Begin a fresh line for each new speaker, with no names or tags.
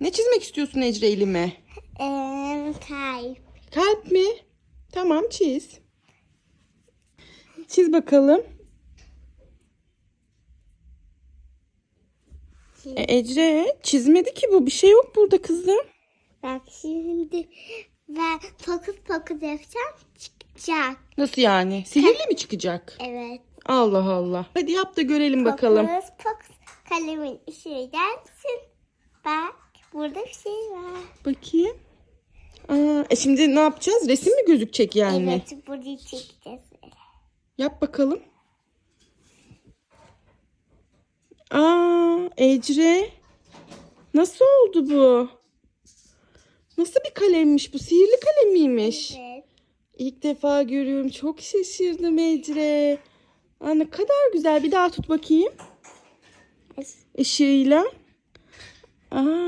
Ne çizmek istiyorsun Ecre elime?
Ee, kalp.
Kalp mi? Tamam çiz. Çiz bakalım. E, Ecre çizmedi ki bu. Bir şey yok burada kızım.
Bak şimdi ben fokus fokus yapacağım çıkacak.
Nasıl yani? Sihirli mi çıkacak?
Evet.
Allah Allah. Hadi yap da görelim bakalım.
Fokus fokus kalemin ışığı gelsin. Bak burada bir şey var.
Bakayım. Aa, e şimdi ne yapacağız? Resim mi gözükecek yani?
Evet burayı çekeceğiz.
Yap bakalım. Aa, Ecre. Nasıl oldu bu? Nasıl bir kalemmiş bu? Sihirli kalem miymiş?
Evet.
İlk defa görüyorum. Çok şaşırdım Ecre. Aa, ne kadar güzel. Bir daha tut bakayım. Işığıyla. Aa,